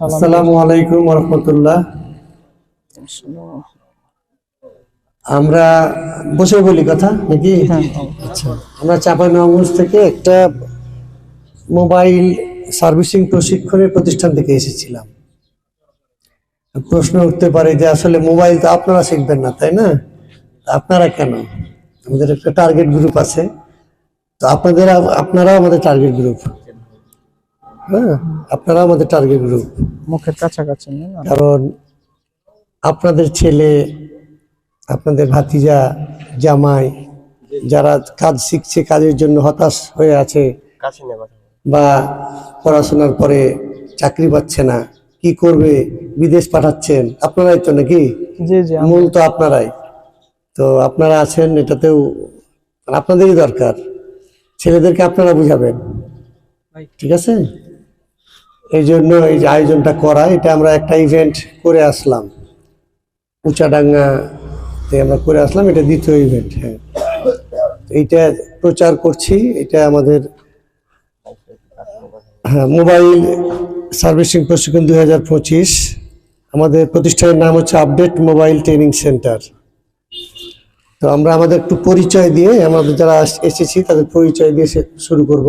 আসসালামু আলাইকুম রহমতুল্লাহ আমরা বসে বলি কথা নাকি? আচ্ছা। আমরা চাঁপাইনবাবগঞ্জ থেকে একটা মোবাইল সার্ভিসিং প্রশিক্ষণের প্রতিষ্ঠান থেকে এসেছিলাম। প্রশ্ন উঠতে পারে যে আসলে মোবাইল তো আপনারা শিখবেন না তাই না? আপনারা কেন? আমাদের একটা টার্গেট গ্রুপ আছে। তো আপনাদের আপনারাও আমাদের টার্গেট গ্রুপ হ্যাঁ আপনারাও আমাদের টার্গেট গ্রুপ মুখের কাছাকাছি কারণ আপনাদের ছেলে আপনাদের ভাতিজা জামাই যারা কাজ শিখছে কাজের জন্য হতাশ হয়ে আছে বা পড়াশোনার পরে চাকরি পাচ্ছে না কি করবে বিদেশ পাঠাচ্ছেন আপনারাই তো নাকি? জি জি মূল তো আপনারাই। তো আপনারা আছেন এটাতেও আপনাদেরই দরকার। ছেলেদেরকে আপনারা বুঝাবেন। ঠিক আছে? এই জন্য এই যে আয়োজনটা করা, এটা আমরা একটা ইভেন্ট করে আসলাম। উঁচাডাঙ্গাতে আমরা করে আসলাম, এটা দ্বিতীয় ইভেন্ট হ্যাঁ। এইটা প্রচার করছি, এটা আমাদের হ্যাঁ মোবাইল সার্ভিসিং প্রশিক্ষণ দুই হাজার পঁচিশ। আমাদের প্রতিষ্ঠানের নাম হচ্ছে আপডেট মোবাইল ট্রেনিং সেন্টার। তো আমরা আমাদের একটু পরিচয় দিয়ে, আমাদের যারা এসেছি, তাদের পরিচয় দিয়ে শুরু করব।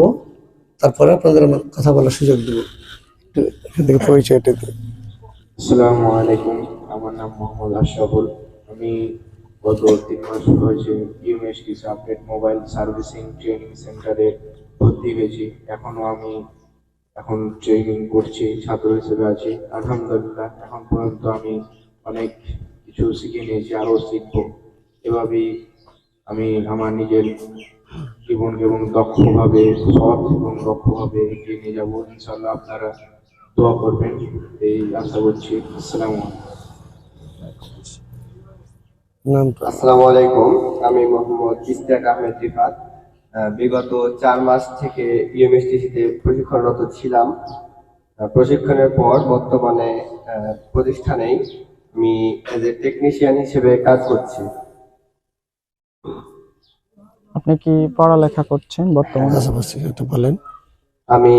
তারপরে আপনাদের আমার কথা বলার সুযোগ দেবো। থেকে পরিচয়টা দিই আসসালামু আলাইকুম, আমার নাম মোহাম্মদ আশরাফুল। আমি গত তিন মাস হয়েছে UST update mobile servicing training সেন্টারে ভর্তি হয়েছি। এখনও আমি এখন ট্রেনিং করছি, ছাত্র হিসেবে আছি। আলহামদুলিল্লাহ, এখন পর্যন্ত আমি অনেক কিছু শিখে নিয়েছি, আরও শিখব। এভাবেই আমি আমার নিজের জীবনকে এবং দক্ষভাবে, সৎ এবং দক্ষভাবে এগিয়ে নিয়ে যাব। ইনশাল্লাহ আপনারা দোয়া করবেন। এই আশা করছি। আসসালামু আলাইকুম। আসসালামু আলাইকুম। আমি মোহাম্মদ ইস্তাক আহমেদ রিফাত। বিগত চার মাস থেকে ইউএমএসটিসিতে প্রশিক্ষণরত ছিলাম। প্রশিক্ষণের পর বর্তমানে আহ, প্রতিষ্ঠানেই আমি এজ এ টেকনিশিয়ান হিসেবে কাজ করছি। আপনি কি পড়ালেখা করছেন বর্তমানে? একটু বলেন। আমি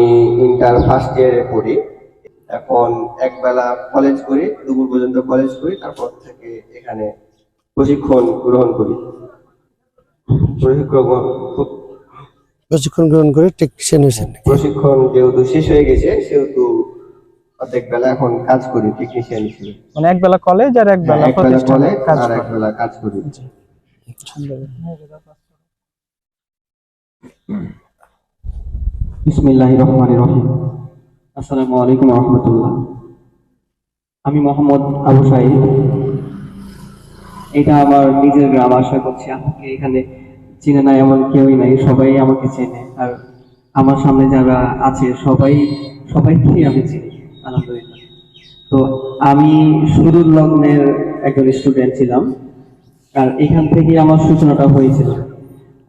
ইন্টার ফার্স্ট ইয়ারে পড়ি। এখন একবেলা কলেজ করি দুপুর পর্যন্ত কলেজ করি তারপর থেকে এখানে প্রশিক্ষণ গ্রহণ করি। প্রশিক্ষণ গ্রহণ- প্রশিক্ষণ গ্রহণ করে টেকনিশিয়ান হয়েছেন প্রশিক্ষণ যেহেতু শেষ হয়ে গেছে সেহেতু অর্ধেক বেলা এখন কাজ করি টেকনিশিয়ান হিসেবে। মানে এক বেলা কলেজ আর এক বেলা হ্যাঁ, প্রতিষ্ঠানে কলেজ কাজ আর এক বেলা কাজ করি। বিসমিল্লাহ রহমান রহিম। আসসালামু আলাইকুম রহমতুল্লাহ। আমি মোহাম্মদ আবু সাইদ। এটা আমার নিজের গ্রাম, আশা করছি আমাকে এখানে চিনে নাই এমন কেউই নাই, সবাই আমাকে চেনে। আর আমার সামনে যারা আছে, সবাই, সবাইকে আমি চিনি, আলহামদুলিল্লাহ। তো আমি শুরুর লগ্নের একজন স্টুডেন্ট ছিলাম, আর এখান থেকে আমার সূচনাটা হয়েছিল।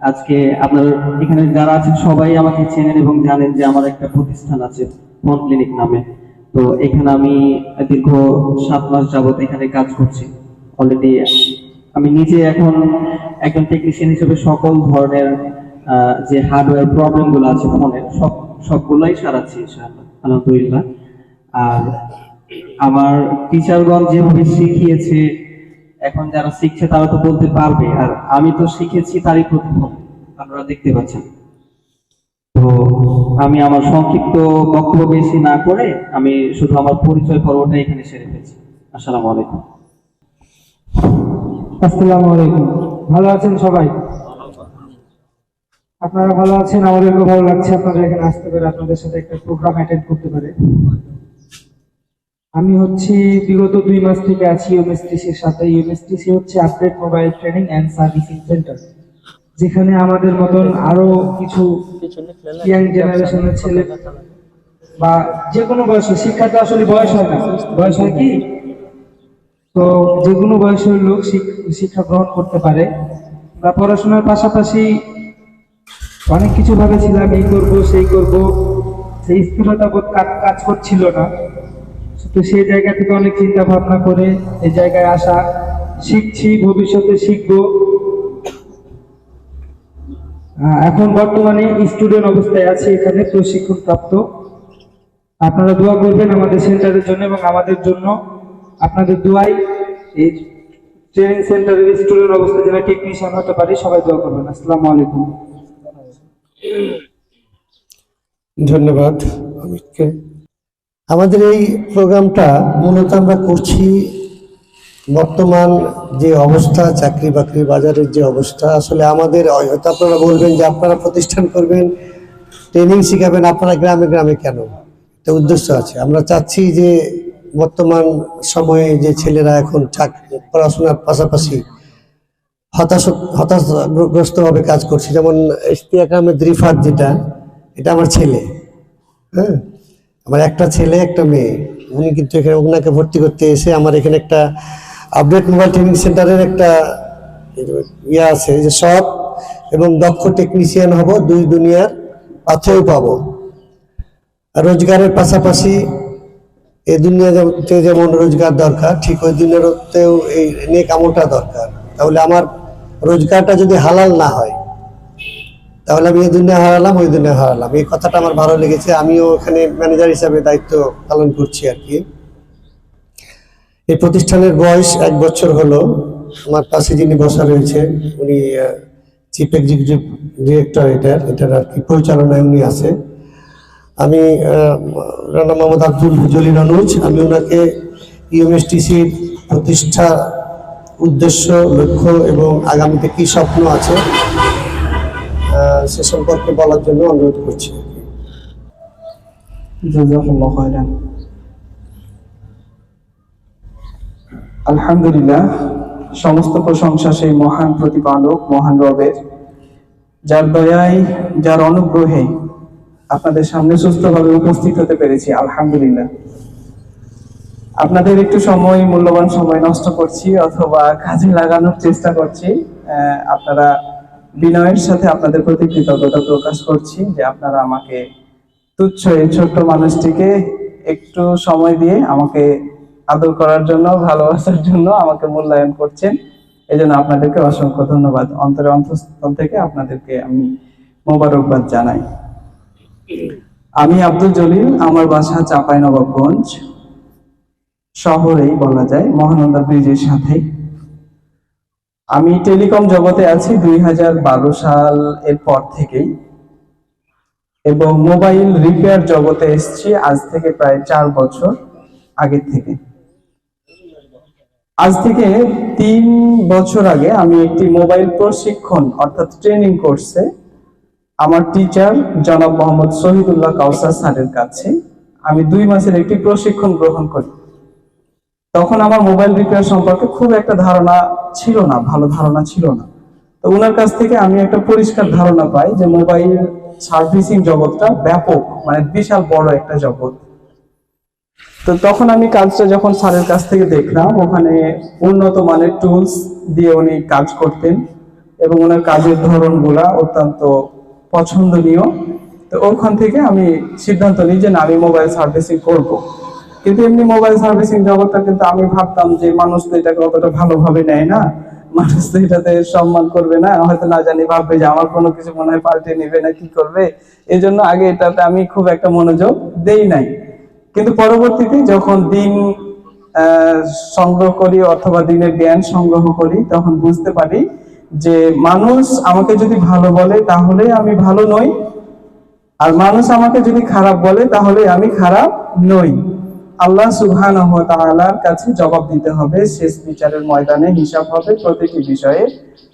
আজকে আপনার, এখানে যারা আছেন, সবাই আমাকে চেনেন এবং জানেন যে আমার একটা প্রতিষ্ঠান আছে। ফোন ক্লিনিক নামে। তো এখানে আমি দীর্ঘ সাত মাস যাবত এখানে কাজ করছি। অলরেডি আমি নিজে এখন একজন টেকনিশিয়ান হিসেবে সকল ধরনের যে হার্ডওয়্যার প্রবলেমগুলো আছে ফোনের সব, সবগুলাই সারাচ্ছি আলহামদুলিল্লাহ। আর আমার টিচারগণ যেভাবে শিখিয়েছে, এখন যারা শিখছে তারা তো বলতে পারবে। আর আমি তো শিখেছি তারই প্রতিফল আপনারা দেখতে পাচ্ছেন। তো আমি আমার সংক্ষিপ্ত বক্তব্য বেশি না করে আমি শুধু আমার পরিচয় পর্বটা এখানে সেরে ফেলছি। আসসালামু আলাইকুম। আসসালামু আলাইকুম। ভালো আছেন সবাই? আপনারা ভালো আছেন? আমাদেরকে ভালো লাগছে আপনারা এখানে আসতে পারে, আপনাদের সাথে একটা প্রোগ্রাম অ্যাটেন্ড করতে পারে। আমি হচ্ছে, বিগত দুই মাস থেকে আছি ইউএমএসটিসির সাথে। ইউএমএসটিসি হচ্ছে update mobile training and servicing centre যেখানে আমাদের মতন আরও কিছু ইয়াং জেনারেশনের ছেলে বা যে কোনো বয়সে শিক্ষা তো আসলে বয়স হয় না। বয়স হয় কি? তো যে কোনো বয়সের লোক শিক- শিক্ষা গ্রহণ করতে পারে। বা পড়াশোনার পাশাপাশি অনেক কিছু ভাবেছিলাম এই করব সেই করব। সেই স্থিরতা বোধ কাজ- করছিল না। তো সেই জায়গা থেকে অনেক চিন্তা ভাবনা করে এই জায়গায় আসা। শিখছি ভবিষ্যতে শিখব। এখন বর্তমানে স্টুডেন্ট অবস্থায় আছে এখানে প্রশিক্ষণ প্রাপ্ত আপনারা দোয়া করবেন আমাদের সেন্টারের জন্য এবং আমাদের জন্য আপনাদের দোয়াই। এই ট্রেনিং সেন্টারের স্টুডেন্ট অবস্থা যারা টেকনিশিয়ান হতে পারি, সবাই দোয়া করবেন। আসসালামু আলাইকুম। ধন্যবাদ আমাদের এই প্রোগ্রামটা মূলত আমরা করছি বর্তমান যে অবস্থা, চাকরি বাকরি, বাজারের যে অবস্থা, আসলে আমাদের হয়তো আপনারা বলবেন যে আপনারা প্রতিষ্ঠান করবেন ট্রেনিং শিখাবেন, আপনারা গ্রামে গ্রামে কেন? একটা উদ্দেশ্য আছে। আমরা চাচ্ছি যে বর্তমান সময়ে যে ছেলেরা এখন চাকরি পড়াশোনার পাশাপাশি হতাশ হতাশগ্রস্তভাবে কাজ করছে। যেমন ইশতিয়াক আহমেদ রিফাত যেটা, এটা আমার ছেলে। হ্যাঁ? আমার একটা ছেলে, একটা মেয়ে। উনি কিন্তু এখানে ওনাকে ভর্তি করতে এসে আমার এখানে একটা আপডেট মোবাইল ট্রেনিং সেন্টারের একটা ইয়ে আছে, যে সৎ এবং দক্ষ টেকনিশিয়ান হব, দুই দুনিয়ার পাথেও পাবো। রোজগারের পাশাপাশি এই দুনিয়াতে যেমন রোজগার দরকার, ঠিক ওই দুনিয়াতেও এই নেক আমলটা দরকার। তাহলে আমার রোজগারটা যদি হালাল না হয়, তাহলে আমি এই দুনিয়া হারালাম, ওই দুনিয়া হারালাম। এই কথাটা আমার ভালো লেগেছে। আমিও এখানে ম্যানেজার হিসাবে দায়িত্ব পালন করছি আর কি। এই প্রতিষ্ঠানের বয়স এক বছর হলো। আমার পাশে যিনি বসা রয়েছে, উনি চিফ এক্সিকিউটিভ ডিরেক্টর এটার এটার আর কি পরিচালনায় উনি আছে। আমি রানা মোহাম্মদ আব্দুল জলিল অনুজ আমি ওনাকে ইউএসটিসির প্রতিষ্ঠা উদ্দেশ্য, লক্ষ্য এবং আগামীতে কি স্বপ্ন আছে সে সম্পর্কে বলার জন্য অনুরোধ করছি। আলহামদুলিল্লাহ, সমস্ত প্রশংসা সেই মহান প্রতিপালক, মহান রবের, যার দয়ায়, যার অনুগ্রহে আপনাদের সামনে সুস্থভাবে উপস্থিত হতে পেরেছি, আলহামদুলিল্লাহ। আপনাদের একটু সময়, মূল্যবান সময় নষ্ট করছি অথবা কাজে লাগানোর চেষ্টা করছি। আপনারা বিনয়ের সাথে আপনাদের প্রতি কৃতজ্ঞতা প্রকাশ করছি যে আপনারা আমাকে তুচ্ছ এই ছোট্ট মানুষটিকে একটু সময় দিয়ে আমাকে আদর করার জন্য, ভালোবাসার জন্য আমাকে মূল্যায়ন করছেন। এই জন্য আপনাদেরকে অসংখ্য ধন্যবাদ। অন্তরে অন্তঃস্থল থেকে আপনাদেরকে আমি মোবারকবাদ জানাই। আমি আব্দুল জলিল, আমার বাসা চাপাই নবাবগঞ্জ শহরেই বলা যায়, মহানন্দা ব্রিজের সাথে আমি টেলিকম জগতে আছি দুই হাজার বারো সাল এর পর থেকেই। এবং মোবাইল রিপেয়ার জগতে এসেছি আজ থেকে প্রায় চার বছর আগে থেকে। আজ থেকে তিন বছর আগে আমি একটি মোবাইল প্রশিক্ষণ, অর্থাৎ ট্রেনিং কোর্সে আমার টিচার জনাব মোহাম্মদ শহীদুল্লাহ কাউসার স্যারের কাছে আমি দুই মাসের একটি প্রশিক্ষণ গ্রহণ করি। তখন আমার মোবাইল রিপেয়ার সম্পর্কে খুব একটা ধারণা ছিল না, ভালো ধারণা ছিল না। তো ওনার কাছ থেকে আমি একটা পরিষ্কার ধারণা পাই যে মোবাইল সার্ভিসিং জগৎটা ব্যাপক মানে বিশাল বড় একটা জগৎ। তো তখন আমি কাজটা যখন স্যারের কাছ থেকে দেখলাম, ওখানে উন্নত মানের টুলস দিয়ে উনি কাজ করতেন এবং ওনার কাজের ধরনগুলা অত্যন্ত পছন্দনীয়। তো ওখান থেকে আমি সিদ্ধান্ত নিই যে না, আমি মোবাইল সার্ভিসিং করব। কিন্তু এমনি মোবাইল সার্ভিসিং জগৎটা কিন্তু আমি ভাবতাম যে মানুষ তো এটাকে অতটা ভালোভাবে নেয় না। মানুষ তো এটাতে সম্মান করবে না। হয়তো না জানি ভাববে যে আমার কোনো কিছু মনে হয় পাল্টে নেবে না, কি করবে? এই জন্য আগে এটাতে আমি খুব একটা মনোযোগ দেই নাই। কিন্তু পরবর্তীতে যখন দিন সংগ্রহ করি অথবা দিনের জ্ঞান সংগ্রহ করি, তখন বুঝতে পারি যে মানুষ আমাকে যদি ভালো বলে, তাহলে আমি ভালো নই। আর মানুষ আমাকে যদি খারাপ বলে, তাহলে আমি খারাপ নই। আল্লাহ তাআলার কাছে জবাব দিতে হবে, শেষ বিচারের ময়দানে হিসাব হবে প্রতিটি বিষয়ে।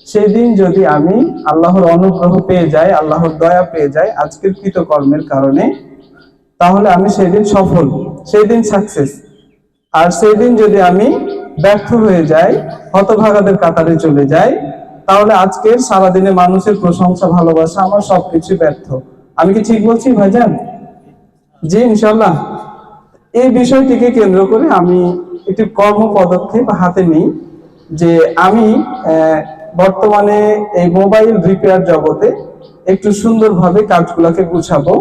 সেই দিন যদি আমি আল্লাহর অনুগ্রহ পেয়ে যাই, আল্লাহর দয়া পেয়ে যাই, আজকের কৃতকর্মের কারণে তাহলে আমি সেই দিন সফল সেই দিন সাকসেস আর সেই দিন যদি আমি ব্যর্থ হয়ে যাই, হতভাগাদের কাতারে চলে যাই, তাহলে আজকের সারাদিনে মানুষের প্রশংসা, ভালোবাসা, আমার সবকিছু ব্যর্থ। আমি কি ঠিক বলছি, ভাইজান? জি ইনশাল্লাহ এই বিষয়টিকে কেন্দ্র করে আমি একটি কর্ম পদক্ষেপ হাতে নিই যে আমি বর্তমানে এই মোবাইল রিপেয়ার জগতে একটু সুন্দরভাবে কাজগুলোকে গুছাবো।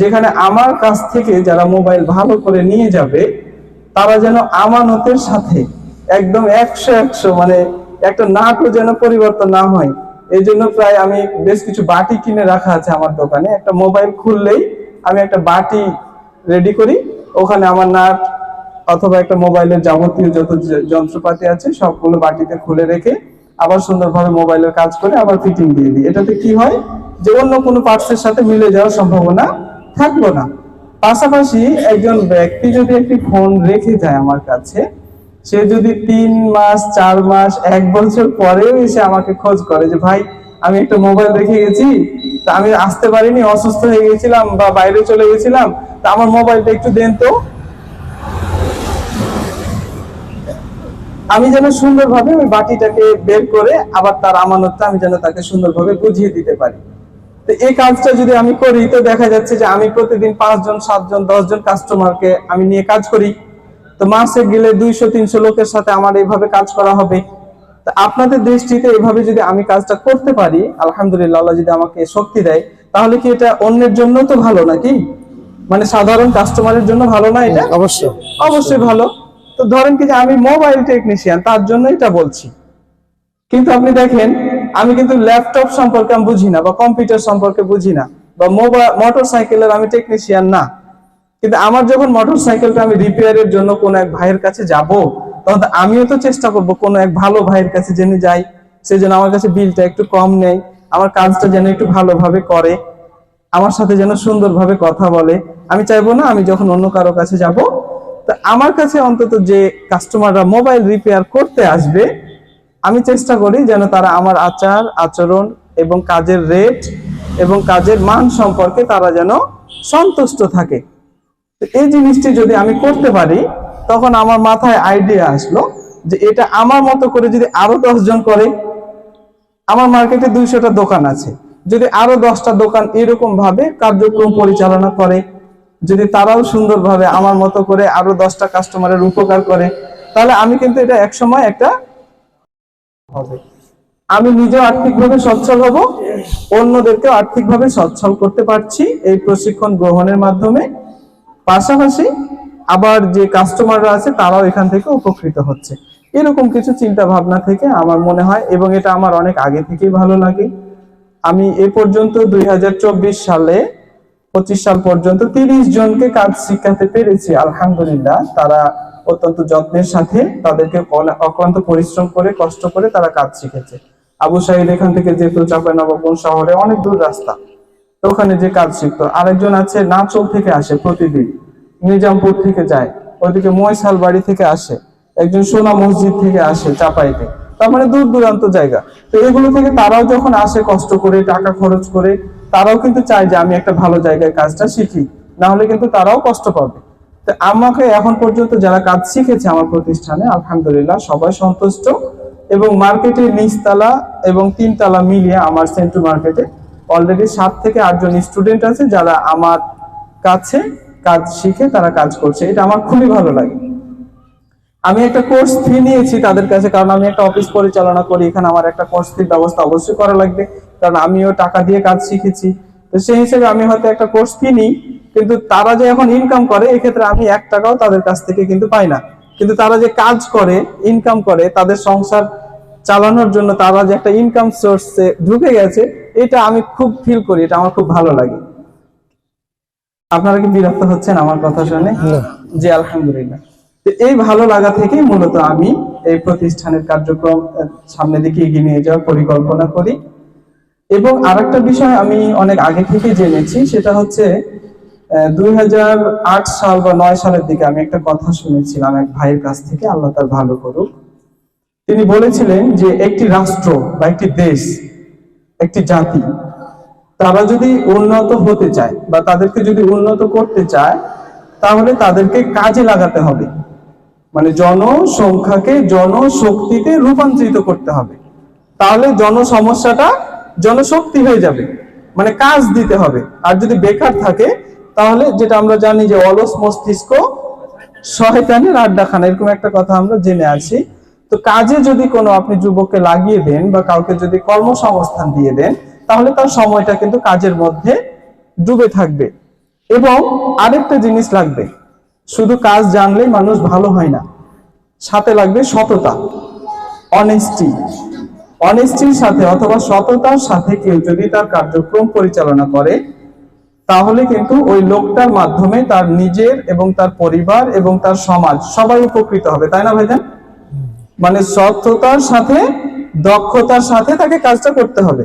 যেখানে আমার কাছ থেকে যারা মোবাইল ভালো করে নিয়ে যাবে, তারা যেন আমানতের সাথে একদম একশো একশো মানে একটা নাটও যেন পরিবর্তন না হয়। এই জন্য প্রায় আমি বেশ কিছু বাটি কিনে রাখা আছে আমার দোকানে। একটা মোবাইল খুললেই আমি একটা বাটি রেডি করি। ওখানে আমার নাট অথবা একটা মোবাইলের যাবতীয় যত যন্ত্রপাতি আছে, সবগুলো বাটিতে খুলে রেখে আবার সুন্দরভাবে মোবাইলের কাজ করে আবার ফিটিং দিয়ে দিই। এটাতে কি হয় যে অন্য কোনো পার্টসের সাথে মিলে যাওয়ার সম্ভাবনা থাকল না। পাশাপাশি একজন ব্যক্তি যদি একটি ফোন রেখে যায় আমার কাছে, সে যদি তিন মাস, চার মাস, এক বছর পরেও এসে আমাকে খোঁজ করে যে, ভাই, আমি একটা মোবাইল রেখে গেছি, তা আমি আসতে পারিনি, অসুস্থ হয়ে গেছিলাম বা বাইরে চলে গেছিলাম, তা আমার মোবাইলটা একটু দেন তো। আমি যেন সুন্দরভাবে ওই বাটিটাকে বের করে আবার তার আমানতটা আমি যেন তাকে সুন্দরভাবে বুঝিয়ে দিতে পারি। তো এই কাজটা যদি আমি করি তো দেখা যাচ্ছে যে আমি প্রতিদিন পাঁচজন সাতজন দশজন কাস্টমারকে আমি নিয়ে কাজ করি। তো মাসে গেলে দুইশো তিনশো লোকের সাথে আমার এইভাবে কাজ করা হবে। তো আপনাদের দৃষ্টিতে এইভাবে যদি আমি কাজটা করতে পারি আলহামদুলিল্লাহ আল্লাহ যদি আমাকে শক্তি দেয় তাহলে কি এটা অন্যের জন্য তো ভালো নাকি? মানে সাধারণ কাস্টমারের জন্য ভালো না এটা? অবশ্যই। অবশ্যই ভালো। তো ধরেন কি যে আমি মোবাইল টেকনিশিয়ান তার জন্য এটা বলছি। কিন্তু আপনি দেখেন, আমি কিন্তু ল্যাপটপ সম্পর্কে আমি বুঝি না, বা কম্পিউটার সম্পর্কে বুঝি না, বা মোবাইল মোটর সাইকেলের আমি টেকনিশিয়ান না। কিন্তু আমার যখন মোটর সাইকেলটা আমি রিপেয়ারের জন্য কোনো এক ভাইয়ের কাছে যাব, তখন আমিও তো চেষ্টা করব কোনো এক ভালো ভাইয়ের কাছে জেনে যাই সেই জন্য আমার কাছে বিলটা একটু কম নেয় আমার কাজটা যেন একটু ভালোভাবে করে, আমার সাথে যেন সুন্দরভাবে কথা বলে। আমি চাইব না আমি যখন অন্য কারও কাছে যাব, তা আমার কাছে অন্তত যে কাস্টমাররা মোবাইল রিপেয়ার করতে আসবে আমি চেষ্টা করি যেন তারা আমার আচার, আচরণ এবং কাজের রেট এবং কাজের মান সম্পর্কে তারা যেন সন্তুষ্ট থাকে। এই জিনিসটি যদি আমি করতে পারি, তখন আমার মাথায় আইডিয়া আসলো যে এটা আমার মতো করে যদি আরও জন করে, আমার মার্কেটে দুইশোটা দোকান আছে। যদি আরও দশটা দোকান এরকম ভাবে কার্যক্রম পরিচালনা করে, যদি তারাও সুন্দরভাবে আমার মতো করে আরও দশটা কাস্টমারের উপকার করে, তাহলে আমি কিন্তু এটা একসময় একটা হবে। আমি নিজেও আর্থিকভাবে সচ্ছল হব, অন্যদেরকেও আর্থিকভাবে সচ্ছল করতে পারছি এই প্রশিক্ষণ গ্রহণের মাধ্যমে। পাশাপাশি আবার যে কাস্টমাররা আছে, তারাও এখান থেকে উপকৃত হচ্ছে। এরকম কিছু চিন্তা ভাবনা থেকে আমার মনে হয়, এবং এটা আমার অনেক আগে থেকেই ভালো লাগে। আমি এ পর্যন্ত দুই হাজার চব্বিশ সালে পঁচিশ সাল পর্যন্ত তিরিশ জনকে কাজ শিখাতে পেরেছি, আলহামদুলিল্লাহ। তারা অত্যন্ত যত্নের সাথে তাদেরকে অক্লান্ত পরিশ্রম করে, কষ্ট করে তারা কাজ শিখেছে। আবু সাইদ এখান থেকে যেহেতু চাঁপাইনবাবগঞ্জ শহরে অনেক দূর রাস্তা, তো ওখানে যে কাজ শিখতো। আরেকজন আছে, নাচল থেকে আসে প্রতিদিন, নিজামপুর থেকে যায় ওইদিকে ময়সাল বাড়ি থেকে আসে, একজন সোনা মসজিদ থেকে আসে চাপাইতে। তার মানে দূর দূরান্ত জায়গা। তো এগুলো থেকে তারাও যখন আসে কষ্ট করে, টাকা খরচ করে, তারাও কিন্তু চায় যে আমি একটা ভালো জায়গায় কাজটা শিখি। না হলে কিন্তু তারাও কষ্ট পাবে। তো আমাকে এখন পর্যন্ত যারা কাজ শিখেছে আমার প্রতিষ্ঠানে, আলহামদুলিল্লাহ, সবাই সন্তুষ্ট। এবং মার্কেটে নিচতলা এবং তিনতলা মিলিয়ে আমার সেন্টু মার্কেটে অলরেডি সাত থেকে আটজন স্টুডেন্ট আছে যারা আমার কাছে কাজ শিখে তারা কাজ করছে। এটা আমার খুবই ভালো লাগে। আমি একটা কোর্স ফি নিয়েছি তাদের কাছে কারণ আমি একটা অফিস পরিচালনা করি, এখানে আমার একটা কোর্স ফির ব্যবস্থা অবশ্যই করা লাগবে। কারণ আমিও টাকা দিয়ে কাজ শিখেছি। তো সেই হিসেবে আমি হয়তো একটা কোর্স ফি নিই। কিন্তু তারা যে এখন ইনকাম করে এক্ষেত্রে আমি এক টাকাও তাদের কাছ থেকে কিন্তু পাই না। কিন্তু তারা যে কাজ করে ইনকাম করে তাদের সংসার চালানোর জন্য তারা যে একটা ইনকাম সোর্সে ঢুকে গেছে এটা আমি খুব ফিল করি এটা আমার খুব ভালো লাগে। আপনারা কি বিরক্ত হচ্ছেন আমার কথা শুনে? জি আলহামদুলিল্লাহ। তো এই ভালো লাগা থেকেই মূলত আমি এই প্রতিষ্ঠানের কার্যক্রম আহ, সামনের দিকে এগিয়ে নিয়ে যাওয়ার পরিকল্পনা করি। এবং আরেকটা বিষয় আমি অনেক আগে থেকে জেনেছি সেটা হচ্ছে দুই হাজার আট সাল বা নয় সালের দিকে আমি একটা কথা শুনেছিলাম এক ভাইয়ের কাছ থেকে, আল্লাহ তার ভালো করুক। তিনি বলেছিলেন যে একটি রাষ্ট্র বা একটি দেশ, একটি জাতি, তারা যদি উন্নত হতে চায় বা তাদেরকে যদি উন্নত করতে চায়, তাহলে তাদেরকে কাজে লাগাতে হবে। মানে জনসংখ্যাকে জনশক্তিতে রূপান্তরিত করতে হবে। তাহলে জনসমস্যাটা জনশক্তি হয়ে যাবে। মানে কাজ দিতে হবে। আর যদি বেকার থাকে তাহলে যেটা আমরা জানি যে অলস মস্তিষ্ক শয়তানের আড্ডাখানা, এরকম একটা কথা আমরা জেনে আছি। তো কাজে যদি কোনো আপনি যুবককে লাগিয়ে দেন বা কাউকে যদি কর্মসংস্থান দিয়ে দেন, তাহলে তার সময়টা কিন্তু কাজের মধ্যে ডুবে থাকবে। এবং আরেকটা জিনিস লাগবে, শুধু কাজ জানলেই মানুষ ভালো হয় না, সাথে লাগবে সততা অনেস্টি অনেস্টির সাথে অথবা সততার সাথে কেউ যদি তার কার্যক্রম পরিচালনা করে তাহলে কিন্তু ওই লোকটার মাধ্যমে তার নিজের এবং তার পরিবার এবং তার সমাজ সবাই উপকৃত হবে, তাই না ভাইজান? মানে সততার সাথে, দক্ষতার সাথে তাকে কাজটা করতে হবে।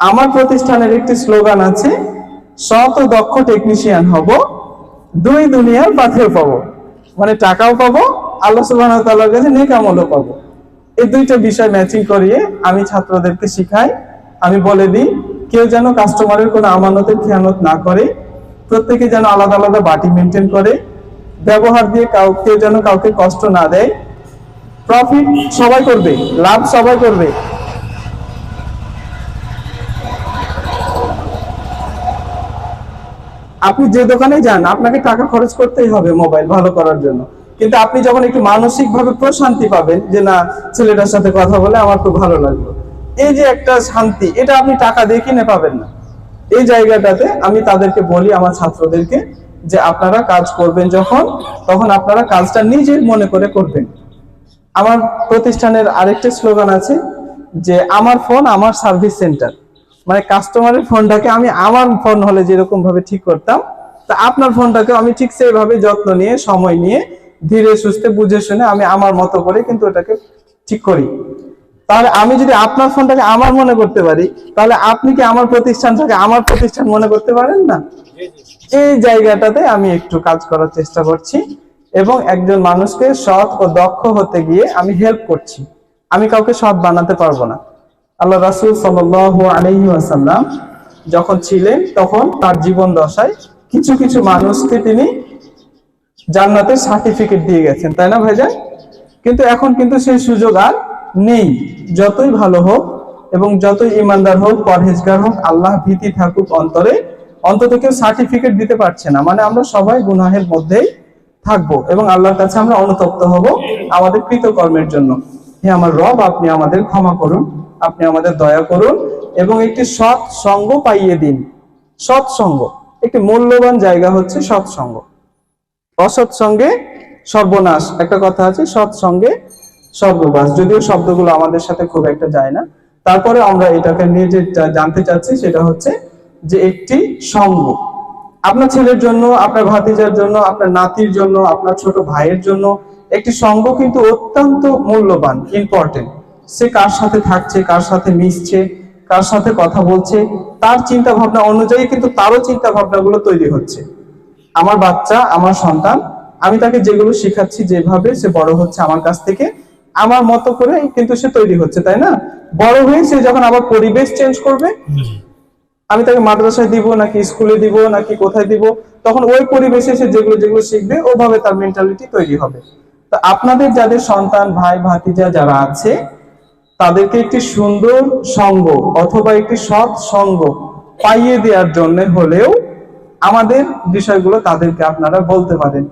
আমার প্রতিষ্ঠানের একটি স্লোগান আছে, সৎ ও দক্ষ টেকনিশিয়ান হব, দুই দুনিয়ার পাথেও পাবো। মানে টাকাও পাবো, আল্লাহ ওয়া কাছে নেক পাবো। এই দুইটা বিষয় ম্যাচিং করিয়ে আমি ছাত্রদেরকে শিখাই, আমি বলে দিই কেউ যেন কাস্টমারের কোনো আমানতের খেয়ানত না করে, প্রত্যেকে যেন আলাদা আলাদা বাটি মেনটেন করে, ব্যবহার দিয়ে কাউ, কেউ যেন কাউকে কষ্ট না দেয়। প্রফিট সবাই করবে, লাভ সবাই করবে। আপনি যে দোকানে যান, আপনাকে টাকা খরচ করতেই হবে মোবাইল ভালো করার জন্য। কিন্তু আপনি যখন একটু মানসিক ভাবে প্রশান্তি পাবেন যে, না, ছেলেটার সাথে কথা বলে আমার খুব ভালো লাগল। এই যে একটা শান্তি, এটা আপনি টাকা দিয়ে কিনে পাবেন না। এই জায়গাটাতে আমি তাদেরকে বলি, আমার ছাত্রদেরকে, যে আপনারা কাজ করবেন যখন, তখন আপনারা কাজটা নিজের মনে করে করবেন। আমার প্রতিষ্ঠানের আরেকটা স্লোগান আছে যে, আমার ফোন আমার সার্ভিস সেন্টার। মানে কাস্টমারের ফোনটাকে আমি আমার ফোন হলে যেরকম ভাবে ঠিক করতাম, তা আপনার ফোনটাকে আমি ঠিক সেইভাবে যত্ন নিয়ে, সময় নিয়ে ধীরে সুস্থে বুঝে শুনে আমি আমার মতো করে কিন্তু এটাকে ঠিক করি। তাহলে আমি যদি আপনার ফোনটাকে আমার মনে করতে পারি তাহলে আপনি কি আমার প্রতিষ্ঠানটাকে আমার প্রতিষ্ঠান মনে করতে পারেন না? এই জায়গাটাতে আমি একটু কাজ করার চেষ্টা করছি এবং একজন মানুষকে সৎ ও দক্ষ হতে গিয়ে আমি হেল্প করছি। আমি কাউকে সৎ বানাতে পারব না। আল্লাহ রাসূল সাল্লাল্লাহু আলাইহি ওয়াসাল্লাম যখন ছিলেন তখন তার জীবন দশায় কিছু কিছু মানুষকে তিনি জান্নাতের সার্টিফিকেট দিয়ে গেছেন তাই না ভাইজান? কিন্তু এখন কিন্তু সেই সুযোগ আর নেই। যতই ভালো হোক এবং যতই ইমানদার হোক, পরহেজগার হোক, আল্লাহ ভীতি থাকুক অন্তরে, অন্তত কেউ সার্টিফিকেট দিতে পারছে না। মানে আমরা সবাই গুনাহের মধ্যেই থাকব এবং আল্লাহর কাছে আমরা অনুতপ্ত হব আমাদের কৃতকর্মের জন্য। হে আমার রব, আপনি আমাদের ক্ষমা করুন, আপনি আমাদের দয়া করুন এবং একটি সৎ সঙ্গ পাইয়ে দিন। সৎ সঙ্গ একটি মূল্যবান জায়গা হচ্ছে সৎসঙ্গ। অসৎ সঙ্গে সর্বনাশ। একটা কথা আছে সৎ সর্ববাস যদিও শব্দগুলো আমাদের সাথে খুব একটা যায় না, তারপরে আমরা এটাকে নিয়ে যে জানতে চাচ্ছি সেটা হচ্ছে যে একটি সঙ্গ। আপনার ছেলের জন্য, আপনার ভাতিজার জন্য, আপনার নাতির জন্য, আপনার ছোট ভাইয়ের জন্য একটি সঙ্গ কিন্তু অত্যন্ত মূল্যবান ইম্পর্টেন্ট সে কার সাথে থাকছে, কার সাথে মিশছে, কার সাথে কথা বলছে, তার চিন্তা ভাবনা অনুযায়ী কিন্তু তারও চিন্তা ভাবনাগুলো তৈরি হচ্ছে। আমার বাচ্চা, আমার সন্তান, আমি তাকে যেগুলো শেখাচ্ছি যেভাবে সে বড় হচ্ছে আমার কাছ থেকে আমার মতো করে কিন্তু সে তৈরি হচ্ছে তাই না? বড় হয়ে সে যখন আবার পরিবেশ চেঞ্জ করবে আমি তাকে মাদ্রাসায় দিব নাকি স্কুলে দিব নাকি কোথায় দিব তখন ওই পরিবেশে সে যেগুলো যেগুলো শিখবে ওভাবে তার মেন্টালিটি তৈরি হবে। তো আপনাদের যাদের সন্তান ভাই ভাতিজা যারা আছে তাদেরকে একটি সুন্দর সঙ্গ অথবা একটি সৎ সঙ্গ পাইয়ে দেওয়ার জন্য হলেও আমাদের বিষয়গুলো তাদেরকে আপনারা বলতে পারেন।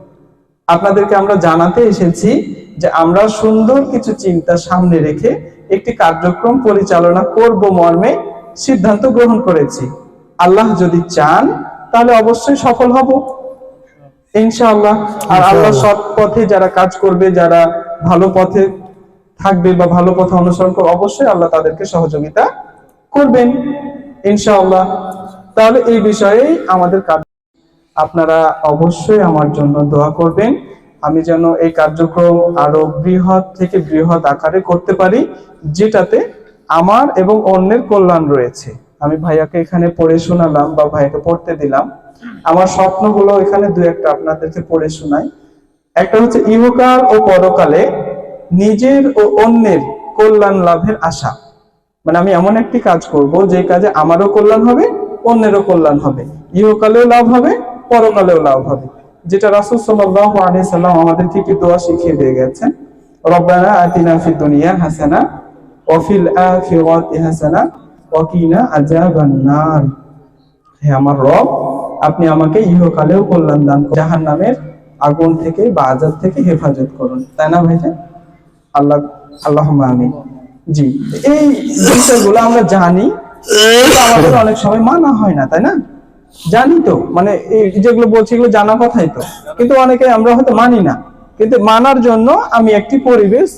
আপনাদেরকে আমরা জানাতে এসেছি যে আমরা সুন্দর কিছু চিন্তা সামনে রেখে একটি কার্যক্রম পরিচালনা করব মর্মে সিদ্ধান্ত গ্রহণ করেছি। আল্লাহ যদি চান তাহলে অবশ্যই সফল হব। ইনশাআল্লাহ। আর আল্লাহ সৎ পথে যারা কাজ করবে যারা ভালো পথে থাকবে বা ভালো পথে অনুসরণ করবে অবশ্যই আল্লাহ তাদেরকে সহযোগিতা করবেন। ইনশাআল্লাহ। তাহলে এই বিষয়েই আমাদের কাজ। আপনারা অবশ্যই আমার জন্য দোয়া করবেন। আমি যেন এই কার্যক্রম আরও বৃহৎ থেকে বৃহৎ আকারে করতে পারি, যেটাতে আমার এবং অন্যের কল্যাণ রয়েছে। আমি ভাইয়াকে এখানে পড়ে শোনালাম বা ভাইয়াকে পড়তে দিলাম। আমার স্বপ্নগুলো এখানে দু একটা আপনাদেরকে পড়ে শোনাই। একটা হচ্ছে, ইহকাল ও পরকালে নিজের ও অন্যের কল্যাণ লাভের আশা। মানে আমি এমন একটি কাজ করব, যে কাজে আমারও কল্যাণ হবে, অন্যেরও কল্যাণ হবে। ইহকালেও লাভ হবে, পরকালেও লাভ হবে। যেটা রাসূল সাল্লাল্লাহু আলাইহি সাল্লাম আমাদেরকে একটি দোয়া শিখিয়ে দিয়ে গেছেন, রব্বানা আতিনা ফিদ দুনিয়া হাসানা হাসানা হে আমার রব, আপনি আমাকে ইহকালেও কল্যাণ দান জাহান্নামের আগুন থেকে বা আযাব থেকে হেফাজত করুন। তাই না ভাইজান? আল্লাহ আল্লাহ আমিন। জি, এই বিষয়গুলো আমরা জানি আমাদের অনেক সময় মানা হয় না, তাই না? জানি তো মানে যেগুলো বলছি এগুলো জানা কথাই তো। কিন্তু অনেকে আমরা হয়তো মানি না। কিন্তু মানার জন্য আমি একটি পরিবেশ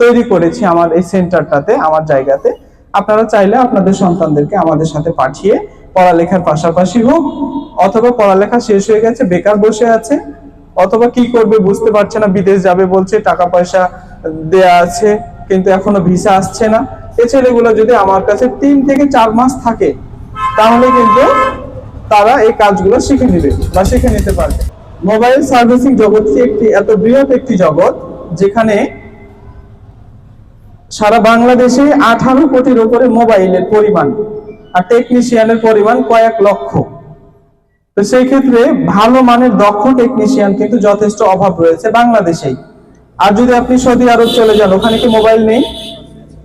তৈরি করেছি আমার এই সেন্টারটাতে, আমার জায়গাতে। আপনারা চাইলে আপনাদের সন্তানদেরকে আমাদের সাথে পাঠিয়ে পড়ালেখার পাশাপাশি হোক, অথবা পড়ালেখা শেষ হয়ে গেছে, বেকার বসে আছে, অথবা কি করবে বুঝতে পারছে না, বিদেশ যাবে বলছে, টাকা পয়সা দেয়া আছে, কিন্তু এখনও ভিসা আসছে না। এই ছেলেগুলো যদি আমার কাছে তিন থেকে চার মাস থাকে, তাহলে কিন্তু তারা এই কাজগুলো শিখে নেবে বা শিখে নিতে পারবে। মোবাইল সার্ভিসিং জগৎটি একটি এত বৃহৎ একটি জগৎ যেখানে সারা বাংলাদেশে আঠারো কোটির উপরে মোবাইলের পরিমাণ আর টেকনিশিয়ানের পরিমাণ কয়েক লক্ষ। তো সেই ক্ষেত্রে ভালো মানের দক্ষ টেকনিশিয়ান কিন্তু যথেষ্ট অভাব রয়েছে বাংলাদেশেই। আর যদি আপনি সৌদি আরব চলে যান, ওখানে কি মোবাইল নেই?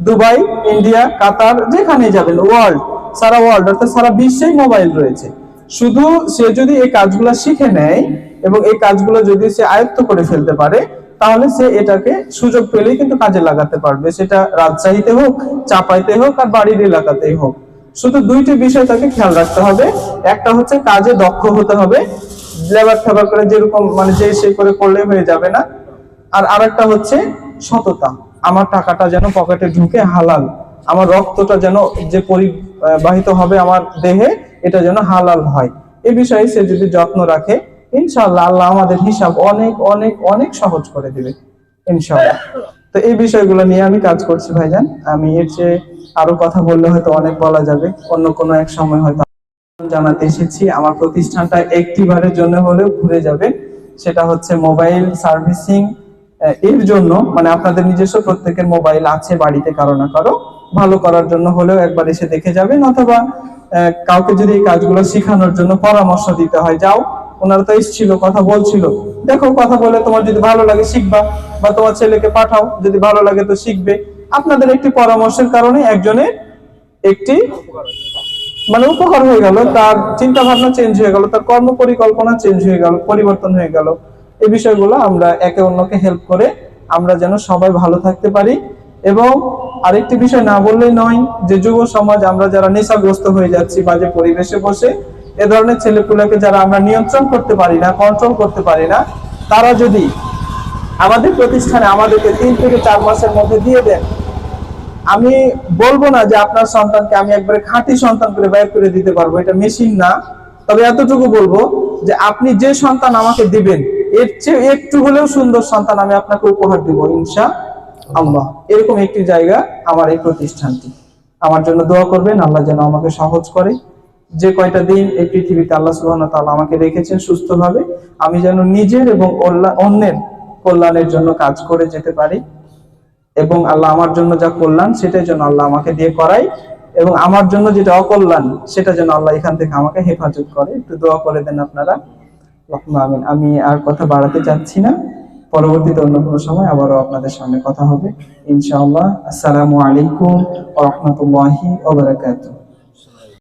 দুবাই, ইন্ডিয়া, কাতার যেখানে যাবেন ওয়ার্ল্ড সারা ওয়ার্ল্ড অর্থাৎ সারা বিশ্বেই মোবাইল রয়েছে। শুধু সে যদি এই কাজগুলো শিখে নেয় এবং এই কাজগুলো যদি সে আয়ত্ত করে ফেলতে পারে, তাহলে সে এটাকে সুযোগ পেলেই কিন্তু কাজে লাগাতে পারবে। সেটা রাজশাহীতে হোক, চাপাইতে হোক আর বাড়ির এলাকাতেই হোক। শুধু দুইটি বিষয় তাকে খেয়াল রাখতে হবে। একটা হচ্ছে কাজে দক্ষ হতে হবে। লেবার ফেবার করে যেরকম মানে যে সে করে করলে হয়ে যাবে না। আর আরেকটা হচ্ছে সততা। আমার টাকাটা যেন পকেটে ঢুকে হালাল। আমার রক্তটা যেন যে পরিবাহিত হবে আমার দেহে এটা যেন হালাল হয়। এই বিষয়ে সে যদি যত্ন রাখে ইনশাল্লাহ আল্লাহ আমাদের হিসাব অনেক অনেক অনেক সহজ করে দিবে ইনশাল্লাহ তো এই বিষয়গুলো নিয়ে আমি কাজ করছি, ভাইজান। আমি এর চেয়ে আরও কথা বললে হয়তো অনেক বলা যাবে। অন্য কোনো এক সময় হয়তো জানাতে এসেছি। আমার প্রতিষ্ঠানটা একটি বারের জন্য হলেও ঘুরে যাবে। সেটা হচ্ছে মোবাইল সার্ভিসিং এর জন্য। মানে আপনাদের নিজস্ব প্রত্যেকের মোবাইল আছে বাড়িতে, কারও না কারও। ভালো করার জন্য হলেও একবার এসে দেখে যাবেন, অথবা কাউকে যদি এই কাজগুলো শেখানোর জন্য পরামর্শ দিতে হয়, যাও। ওনারা তো এসেছিল, কথা বলছিল। দেখো, কথা বলে তোমার যদি ভালো লাগে শিখবা, বা তোমার ছেলেকে পাঠাও, যদি ভালো লাগে তো শিখবে। আপনাদের একটি পরামর্শের কারণে একজনের একটি মানে উপকার হয়ে গেল, তার চিন্তা ভাবনা চেঞ্জ হয়ে গেল, তার কর্ম পরিকল্পনা চেঞ্জ হয়ে গেল, পরিবর্তন হয়ে গেল। এই বিষয়গুলো আমরা একে অন্যকে হেল্প করে আমরা যেন সবাই ভালো থাকতে পারি এবং আরেকটি বিষয় না বললেই নয় যে যুব সমাজ আমরা যারা নেশাগ্রস্ত হয়ে যাচ্ছি বাজে পরিবেশে বসে এ ধরনের ছেলেপুলেকে যারা আমরা নিয়ন্ত্রণ করতে পারি না কন্ট্রোল করতে পারি না, তারা যদি আমাদের প্রতিষ্ঠানে আমাদেরকে তিন থেকে চার মাসের মধ্যে দিয়ে দেন, আমি বলব না যে আপনার সন্তানকে আমি একবারে খাঁটি সন্তান করে বের করে দিতে পারব, এটা মেশিন না। তবে এতটুকু বলব যে আপনি যে সন্তান আমাকে দিবেন, এর চেয়ে একটু হলেও সুন্দর সন্তান আমি আপনাকে উপহার দিব, ইনশা আল্লাহ, এরকম একটি জায়গা আমার এই প্রতিষ্ঠানটি। আমার জন্য দোয়া করবেন, আল্লাহ যেন আমাকে সহজ করে। যে কয়টা দিন এই পৃথিবীতে আল্লাহ ওয়া তাআলা আমাকে রেখেছেন সুস্থভাবে, আমি যেন নিজের এবং অন্যের কল্যাণের জন্য কাজ করে যেতে পারি। এবং আল্লাহ আমার জন্য যা কল্যাণ, সেটাই যেন আল্লাহ আমাকে দিয়ে করাই এবং আমার জন্য যেটা অকল্যাণ, সেটা যেন আল্লাহ এখান থেকে আমাকে হেফাজত করে। একটু দোয়া করে দেন আপনারা। আমি আর কথা বাড়াতে চাচ্ছি না। পরবর্তীতে অন্য কোনো সময় আবারও আপনাদের সামনে কথা হবে। ইনশাআল্লাহ। আসসালামু আলাইকুম রহমতুল্লাহি ওবরাকাতুহ